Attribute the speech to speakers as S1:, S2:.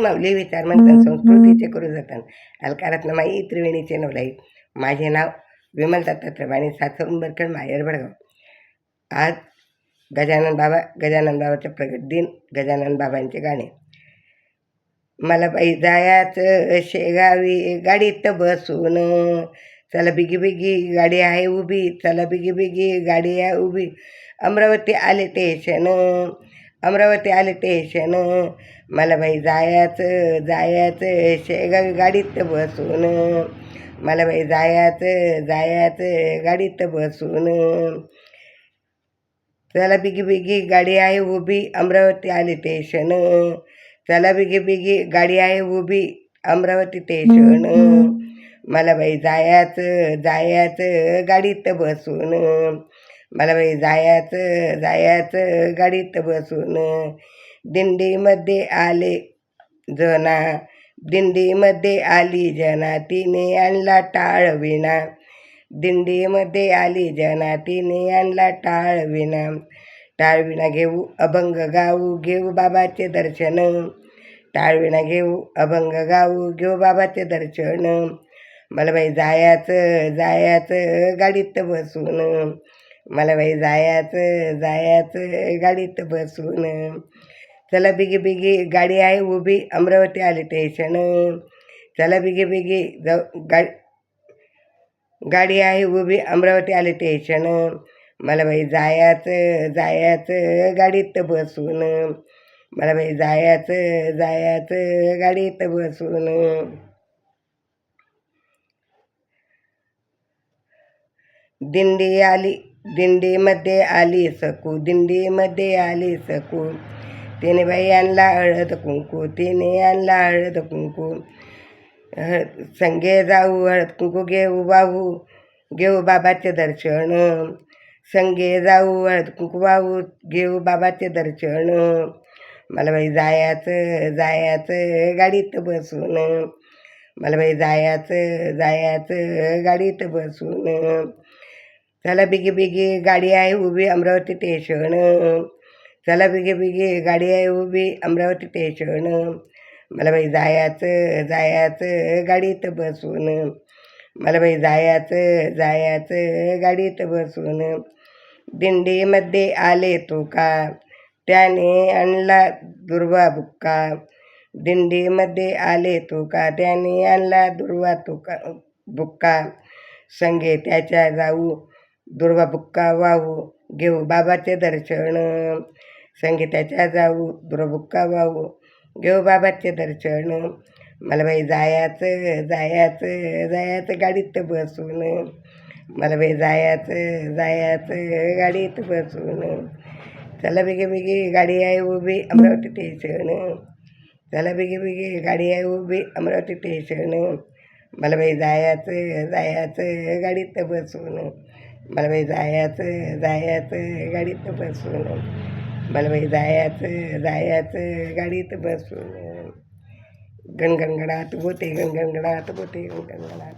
S1: माऊली विचार म्हणतात संस्कृतीचे करू जातात अलकारातनं माई त्रिवेणीचे नवलाई. माझे नाव विमल दत्तात्रय सासरून बरकड माहेर बडगाव. आज गजानन बाबा गजानन बाबाचा प्रगट दिन गजानन बाबांचे गाणे. मला बाई जायाचं शेगावी गाडीत बसून चला बिगी बिगी गाडी आहे उभी चला बिगी बिगी गाडी आहे उभी. अमरावती आले टेशन अमरावती आले टेशन मला बाई जायाचं जायाचं शेगावी गाडीत बसून. मला बाई जायाचं जायाचं गाडीत बसून. चला बिगी बिगी गाडी आहे उभी अमरावती आली टेशन चला बिगी बिगी गाडी आहे उभी अमरावती टेशन मला बाई जायाचं जायाचं गाडीत बसून. मला बाई जायाचं जायाचं गाडीत बसून. दिंडीमध्ये आले जना दिंडीमध्ये आली जना तिने आणला टाळविना दिंडीमध्ये आली जना तिने आणला टाळविना टाळविना घेऊ अभंग गाऊ घेऊ बाबाचे दर्शन. टाळविना घेऊ अभंग गाऊ घेऊ बाबाचे दर्शन. मला बाई जायाचं जायाचं गाडीत बसून. मला बाई जायाचं जायाचं गाडीत बसून. चला बिगी बिगी गाडी आहे उभी अमरावती आली स्टेशन चला बिगी बिगी जाऊ गा गाडी आहे उभी अमरावती आली स्टेशन मला बाई जायाचं जायाचं गाडीत बसून. मला बाई जायाचं जायाचं गाडीत बसून. दिंडी आली. दिंडीमध्ये आली सकू दिंडीमध्ये आली सकू. तिने बाई आणला हळद कुंकू तिने आणला हळद कुंकू. हळद संगे जाऊ हळद कुंकू घेऊ बाहू घेऊ बाबाचे दर्शन. संगे जाऊ हळद कुंकू वाहू घेऊ बाबाचे दर्शन. मला बाई जायाचं जायाचं गाडीत बसून. मला बाई जायाचं जायाचं गाडीत बसून. चला बेगे बेगे गाडी आहे उभी अमरावती स्टेशन चला बेगे बेगे गाडी आहे उभी अमरावती स्टेशन मला बाई जायाचं जायाचं गाडीत बसून. मला बाई जायाचं जायाचं गाडीत बसून. दिंडीमध्ये आले तो का त्याने आणला दुर्वा बुक्का. दिंडीमध्ये आले तो का त्याने आणला दुर्वा तुका बुक्का. संगे त्याच्या जाऊ दुर्वा बुक्का वाहू घेऊ बाबाचे दर्शन. संगीताच्या जाऊ दुर्वा बुक्का वाहू घेऊ बाबाचे दर्शन. मला बाई जायाचं जायाचं जायाचं गाडीत बसून. मला बाई जायाचं जायाचं गाडीत बसून. चला बेगे बेगी गाडी आहे उभी अमरावती स्टेशन चला बेगे बेगी गाडी आहे उभी अमरावती स्टेशन मला बाई जायचं जायचं गाडीत बसून. मला बाई जायचं जायचं गाडीत बसून. मला बाई जायचं जायचं गाडीत बसून. गणगणगडात गोते गणगणगडात गोते गणगणगडात